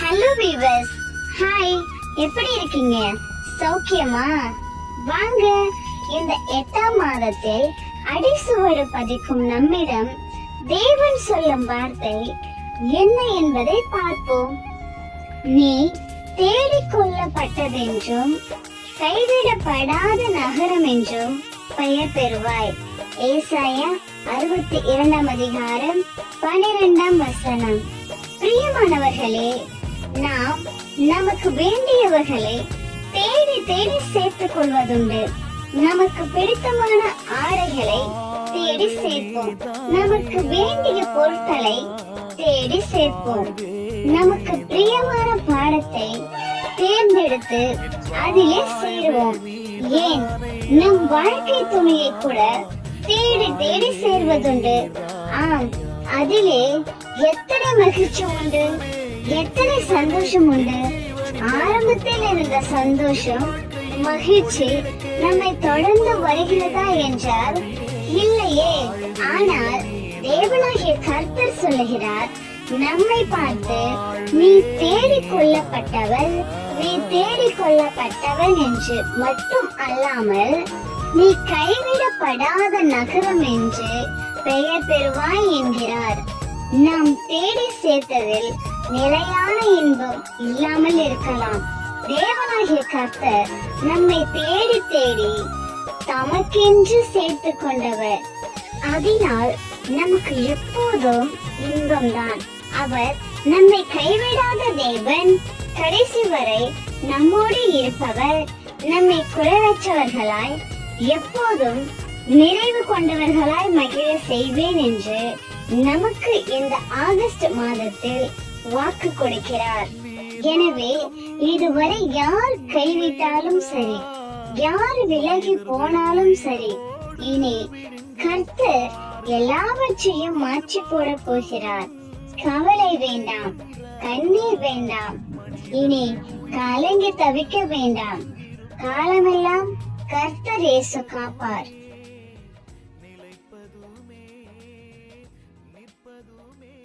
Hello viewers hi எப்படி இருக்கீங்க? சௌக்கியமா? வாங்க இந்த எட்டாம் மாதத்தில் அடிசுவடு பதிக்கும் நம்மிடம் தேவன் சொல்லும் வார்த்தை என்ன என்பதை பார்ப்போம். நீ தேடிக்கொள்ளப்பட்டதென்றும் கைவிடப்படாத நகரம் என்றும் பெயர் பெறுவாய். ஏசாயா அறுபத்தி இரண்டாம் அதிகாரம் பனிரெண்டாம் வசனம். பிரியமானவர்களே நாம் நமக்கு வேண்டியவர்களை தேடி தேடி சேர்த்துக் கொள்வதுண்டு. நமக்கு பிடித்தமான ஆடைகளை தேடி சேர்ப்போம். நமக்கு வேண்டிய பொருட்களை தேடி சேர்ப்போம். நமக்கு பிரியமான பாடத்தை தேர்ந்தெடுத்து அதிலே சேருவோம். ஏன்? நம் வாழ்க்கை துணையை கூட தேடி தேடி சேர்வதுண்டு. ஆம் அதிலே எத்தனை மகிழ்ச்சி உண்டு? எத்தனை சந்தோஷம் உண்டு ஆரம்பத்தில் இருந்த சந்தோஷம் மகிழ்ச்சி நம்மை தொடர்ந்து வருகிறதா என்றால் இல்லையே. ஆனால் தேவனாகிய கர்த்தர் சொல்லுகிறார் நம்மை பார்த்து நீ தேடிக் கொள்ளப்பட்டவள் நீ தேடிக் கொள்ளப்பட்டவன் என்று மட்டும் அல்லாமல் நீ கைவிடப்படாத நகரம் என்று பெயர் பெறுவாய் என்கிறார். நாம் தேடி சேர்த்ததில் நிலையான இன்பம் இல்லாமல் இருக்கலாம். தேவனாகிய கர்த்தர் நம்மை தேடி தேடி தமக்கென்று சேர்த்து கொண்டவர். அதனால் நமக்கு எப்போதும் இன்பம்தான். அவர் நம்மை கைவிடாத தேவன் கடைசி வரை நம்மோடு இருப்பவர். நம்மை குறைவற்றவர்களாய் எப்போதும் நிறைவு கொண்டவர்களாய் மகிழ செய்வேன் என்று நமக்கு இந்த ஆகஸ்ட் மாதத்தில் வாக்கு கொடுக்கிறார். எனவே இதுவரை யார் கைவிட்டாலும் சரி யார் விலகி போனாலும் சரி இனி கர்த்தர் எல்லாவற்றையும் மாற்றி போட போகிறார். கவலை வேண்டாம் கண்ணீர் வேண்டாம் இனி கலங்கி தவிக்க வேண்டாம். காலமெல்லாம் கர்த்தர் ஏசு காப்பார். நிற்பதுமே.